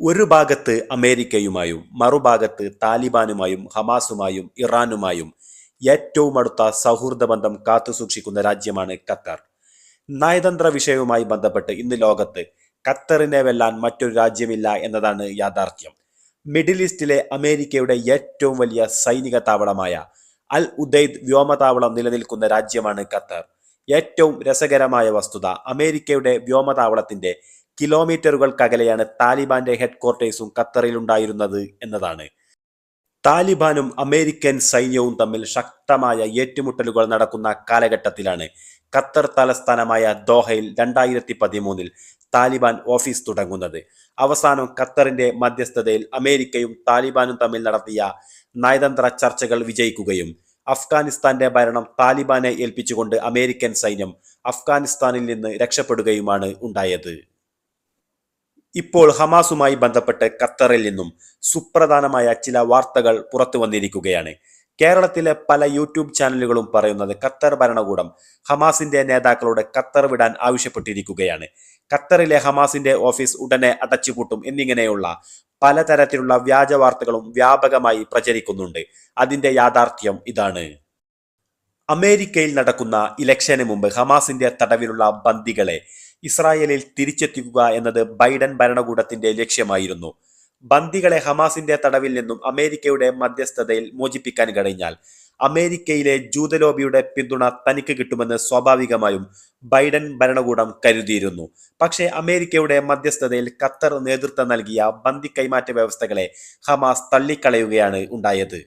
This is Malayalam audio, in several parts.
ഒരു ഭാഗത്ത് അമേരിക്കയുമായും മറുഭാഗത്ത് താലിബാനുമായും ഹമാസുമായും ഇറാനുമായും ഏറ്റവും അടുത്ത സൗഹൃദ ബന്ധം കാത്തുസൂക്ഷിക്കുന്ന രാജ്യമാണ് ഖത്തർ. നയതന്ത്ര വിഷയവുമായി ബന്ധപ്പെട്ട് ഇന്ന് ലോകത്ത് ഖത്തറിനെ വെല്ലാൻ മറ്റൊരു രാജ്യമില്ല എന്നതാണ് യാഥാർത്ഥ്യം. മിഡിൽ ഈസ്റ്റിലെ അമേരിക്കയുടെ ഏറ്റവും വലിയ സൈനിക താവളമായ അൽ ഉദൈദ് വ്യോമതാവളം നിലനിൽക്കുന്ന രാജ്യമാണ് ഖത്തർ. ഏറ്റവും രസകരമായ വസ്തുത അമേരിക്കയുടെ വ്യോമതാവളത്തിന്റെ കിലോമീറ്ററുകൾക്കകലെയാണ് താലിബാന്റെ ഹെഡ്ക്വാർട്ടേഴ്സും ഖത്തറിലുണ്ടായിരുന്നത് എന്നതാണ്. താലിബാനും അമേരിക്കൻ സൈന്യവും തമ്മിൽ ശക്തമായ ഏറ്റുമുട്ടലുകൾ നടക്കുന്ന കാലഘട്ടത്തിലാണ് ഖത്തർ തലസ്ഥാനമായ ദോഹയിൽ രണ്ടായിരത്തി പതിമൂന്നിൽ താലിബാൻ ഓഫീസ് തുടങ്ങുന്നത്. അവസാനം ഖത്തറിന്റെ മധ്യസ്ഥതയിൽ അമേരിക്കയും താലിബാനും തമ്മിൽ നടത്തിയ നയതന്ത്ര ചർച്ചകൾ വിജയിക്കുകയും അഫ്ഗാനിസ്ഥാന്റെ ഭരണം താലിബാനെ ഏൽപ്പിച്ചുകൊണ്ട് അമേരിക്കൻ സൈന്യം അഫ്ഗാനിസ്ഥാനിൽ നിന്ന് രക്ഷപ്പെടുകയുമാണ് ഉണ്ടായത്. ഇപ്പോൾ ഹമാസുമായി ബന്ധപ്പെട്ട് ഖത്തറിൽ നിന്നും സുപ്രധാനമായ ചില വാർത്തകൾ പുറത്തു വന്നിരിക്കുകയാണ്. കേരളത്തിലെ പല യൂട്യൂബ് ചാനലുകളും പറയുന്നത് ഖത്തർ ഭരണകൂടം ഹമാസിന്റെ നേതാക്കളോട് ഖത്തർ വിടാൻ ആവശ്യപ്പെട്ടിരിക്കുകയാണ്. ഖത്തറിലെ ഹമാസിന്റെ ഓഫീസ് ഉടനെ അടച്ചുപൂട്ടും എന്നിങ്ങനെയുള്ള പലതരത്തിലുള്ള വ്യാജ വാർത്തകളും വ്യാപകമായി പ്രചരിക്കുന്നുണ്ട്. അതിന്റെ യാഥാർത്ഥ്യം ഇതാണ്. അമേരിക്കയിൽ നടക്കുന്ന ഇലക്ഷന് മുമ്പ് ഹമാസിന്റെ തടവിലുള്ള ബന്ദികളെ ഇസ്രായേലിൽ തിരിച്ചെത്തിക്കുക എന്നത് ബൈഡൻ ഭരണകൂടത്തിന്റെ ലക്ഷ്യമായിരുന്നു. ബന്ദികളെ ഹമാസിന്റെ തടവിൽ നിന്നും അമേരിക്കയുടെ മധ്യസ്ഥതയിൽ മോചിപ്പിക്കാൻ കഴിഞ്ഞാൽ അമേരിക്കയിലെ ജൂതലോബിയുടെ പിന്തുണ തനിക്ക് കിട്ടുമെന്ന് സ്വാഭാവികമായും ബൈഡൻ ഭരണകൂടം കരുതിയിരുന്നു. പക്ഷേ അമേരിക്കയുടെ മധ്യസ്ഥതയിൽ ഖത്തർ നേതൃത്വം നൽകിയ ബന്ദി കൈമാറ്റ വ്യവസ്ഥകളെ ഹമാസ് തള്ളിക്കളയുകയാണ് ഉണ്ടായത്.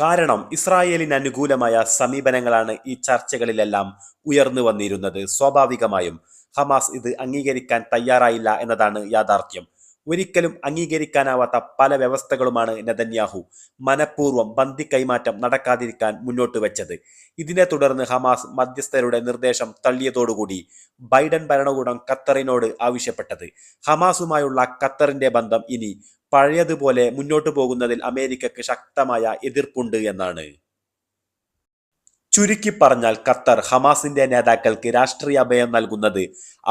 കാരണം ഇസ്രായേലിന് അനുകൂലമായ സമീപനങ്ങളാണ് ഈ ചർച്ചകളിലെല്ലാം ഉയർന്നു വന്നിരുന്നത്. സ്വാഭാവികമായും ഹമാസ് ഇത് അംഗീകരിക്കാൻ തയ്യാറായില്ല എന്നതാണ് യാഥാർത്ഥ്യം. ഒരിക്കലും അംഗീകരിക്കാനാവാത്ത പല വ്യവസ്ഥകളുമാണ് നെതന്യാഹു മനഃപൂർവം ബന്ദി കൈമാറ്റം നടക്കാതിരിക്കാൻ മുന്നോട്ട് വെച്ചത്. ഇതിനെ തുടർന്ന് ഹമാസ് മധ്യസ്ഥരുടെ നിർദ്ദേശം തള്ളിയതോടുകൂടി ബൈഡൻ ഭരണകൂടം ഖത്തറിനോട് ആവശ്യപ്പെട്ടത്. ഹമാസുമായുള്ള ഖത്തറിന്റെ ബന്ധം ഇനി പഴയതുപോലെ മുന്നോട്ടു പോകുന്നതിൽ അമേരിക്കക്ക് ശക്തമായ എതിർപ്പുണ്ട് എന്നാണ്. ചുരുക്കി പറഞ്ഞാൽ ഖത്തർ ഹമാസിന്റെ നേതാക്കൾക്ക് രാഷ്ട്രീയ അഭയം നൽകുന്നത്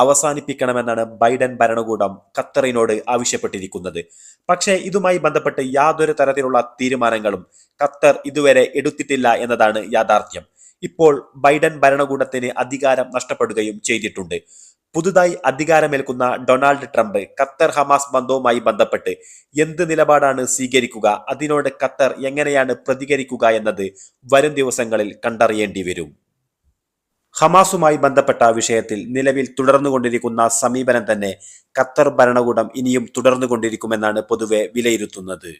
അവസാനിപ്പിക്കണമെന്നാണ് ബൈഡൻ ഭരണകൂടം ഖത്തറിനോട് ആവശ്യപ്പെട്ടിരിക്കുന്നത്. പക്ഷേ ഇതുമായി ബന്ധപ്പെട്ട് യാതൊരു തരത്തിലുള്ള തീരുമാനങ്ങളും ഖത്തർ ഇതുവരെ എടുത്തിട്ടില്ല എന്നതാണ് യാഥാർത്ഥ്യം. ഇപ്പോൾ ബൈഡൻ ഭരണകൂടത്തിന് അധികാരം നഷ്ടപ്പെടുകയും ചെയ്തിട്ടുണ്ട്. പുതുതായി അധികാരമേൽക്കുന്ന ഡൊണാൾഡ് ട്രംപ് ഖത്തർ ഹമാസ് ബന്ധവുമായി ബന്ധപ്പെട്ട് എന്ത് നിലപാടാണ് സ്വീകരിക്കുക അതിനോട് ഖത്തർ എങ്ങനെയാണ് പ്രതികരിക്കുക എന്നത് വരും ദിവസങ്ങളിൽ കണ്ടറിയേണ്ടി വരും. ഹമാസുമായി ബന്ധപ്പെട്ട വിഷയത്തിൽ നിലവിൽ തുടർന്നുകൊണ്ടിരിക്കുന്ന സമീപനം തന്നെ ഖത്തർ ഭരണകൂടം ഇനിയും തുടർന്നുകൊണ്ടിരിക്കുമെന്നാണ് പൊതുവെ വിലയിരുത്തുന്നത്.